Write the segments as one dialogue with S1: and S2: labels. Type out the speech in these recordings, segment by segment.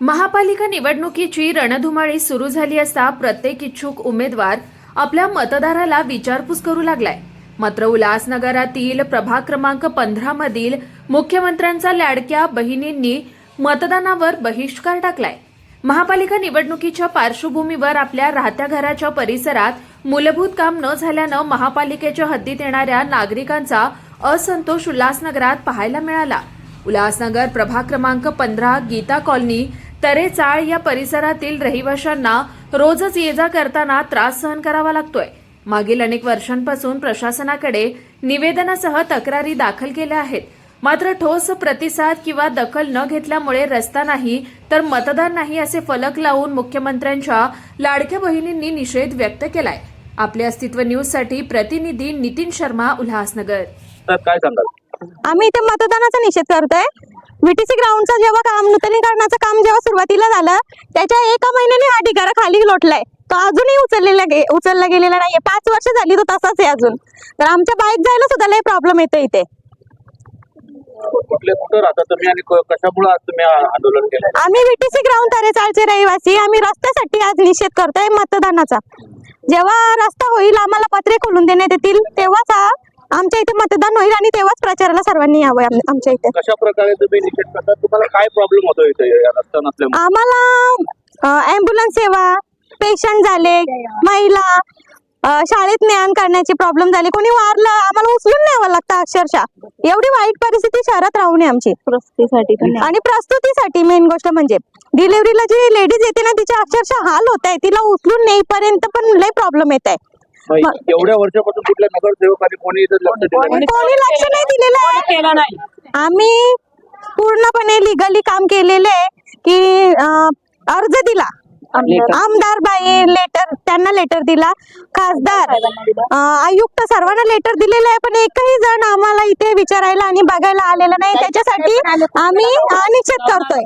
S1: महापालिका निवडणुकीची रणधुमाळी सुरू झाली असता प्रत्येक इच्छुक उमेदवार आपल्या मतदाराला विचारपूस करू लागलाय. मात्र उल्हासनगरातील प्रभाग क्रमांक पंधरा मधील मुख्यमंत्र्यांचा लाडक्या बहिणींनी मतदानावर बहिष्कार टाकलाय. महापालिका निवडणुकीच्या पार्श्वभूमीवर आपल्या राहत्या घराच्या परिसरात मूलभूत काम न झाल्यानं महापालिकेच्या हद्दीत येणाऱ्या नागरिकांचा असंतोष उल्हासनगरात पाहायला मिळाला. उल्हासनगर प्रभाग क्रमांक पंधरा गीता कॉलनी तरेचाळ या परिसरातील रहिवाशांना रोजच ये जा करताना त्रास सहन करावा लागतोय. मागील अनेक वर्षांपासून प्रशासनाकडे निवेदनासह तक्रारी दाखल केल्या आहेत. मात्र ठोस प्रतिसाद किंवा दखल न घेतल्यामुळे रस्ता नाही तर मतदान नाही असे फलक लावून मुख्यमंत्र्यांच्या लाडक्या बहिणींनी निषेध व्यक्त केलाय. आपले अस्तित्व न्यूजसाठी प्रतिनिधी नितीन शर्मा उल्हासनगर.
S2: काय सांगाल?
S3: आम्ही इथे मतदानाचा निषेध करतोय. बीटीसी ग्राउंडचं जेव्हा काम नूतनीकरणाचं काम जेव्हा सुरुवातीला झालं त्याच्या एका महिन्याने हा ढिगारा खाली लोटलाय. तो अजूनही उचललेला गे उचलला गेलेला नाहीये. पाच वर्ष झाली तो तसाच आहे अजून. तर आमच्या बाईक जायला सुद्धा लय प्रॉब्लेम येतो इथे.
S2: कुठले कुठं राहता तुम्ही आणि क- कशामुळे आज तुम्ही आ- आंदोलन केलं
S3: आम्ही बीटीसी ग्राउंड तरेचाळचे रहिवासी. आम्ही रस्त्यासाठी आज निषेध करतोय मतदानाचा. जेव्हा रस्ता होईल आम्हाला पत्रे खोलून देण्यात येतील. तेव्हाच हा आमच्या इथे मतदान होईल आणि तेव्हाच प्रचाराला सर्वांनी यावं आम- आमच्या इथे.
S2: कशा प्रकारे तुम्ही निषेध करता? तुम्हाला काय प्रॉब्लेम होतो इथे या रस्ता नसल्यामुळे?
S3: आम्हाला अँब्युलन्स सेवा पेशंट झाले महिला अ, शाळेत ज्ञान करण्याची प्रॉब्लेम झाले. कोणी वारलं आम्हाला उचलून न्यावं लागतं अक्षरशः. एवढी वाईट परिस्थिती शहरात राहू नये आमची.
S4: प्रस्तुतीसाठी
S3: आणि प्रस्तुतीसाठी मेन गोष्ट म्हणजे डिलिव्हरीला जी लेडीज येते ना तिचे अक्षरशः हाल होत आहे तिला उचलून नेईपर्यंत पण लय प्रॉब्लेम येत आहे
S2: एवढ्या वर्षापासून कुठल्या नगरसेवकांनी कोणी इथं लक्ष दिलं नाही?
S3: कोणी लक्ष नाही दिलेलं आहे.
S4: केला नाही?
S3: आम्ही पूर्णपणे लिगली काम केलेले आहे की अं, अर्ज दिला. आमदार बाई लेटर त्यांना लेटर दिला. खासदार अं, आयुक्त सर्वांना लेटर दिलेलं आहे पण एकही जण आम्हाला इथे विचारायला आणि बघायला आलेलं नाही. त्याच्यासाठी आम्ही हा निषेध करतोय.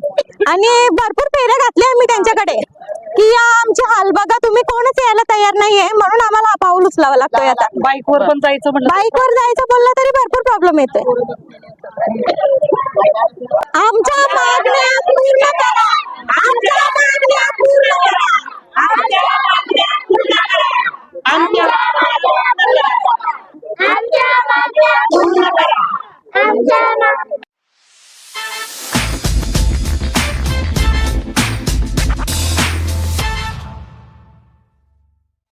S3: आणि भरपूर फेऱ्या घातल्या आम्ही त्यांच्याकडे. की या आमचे हाल बघा तुम्ही कोणच यायला तयार नाहीये म्हणून आम्हाला हा पाऊल उचलावा लागतोय आता.
S4: बाईकवर पण जायचं म्हणलं
S3: बाईकवर जायचं बोललं तरी भरपूर प्रॉब्लेम येतोय. आमच्या मागण्या पूर्ण करा. आमच्या मागण्या पूर्ण करा.
S4: आमच्या मागण्या पूर्ण करा. आमच्या मागण्या पूर्ण करा. आमच्या मागण्या पूर्ण करा. आमच्या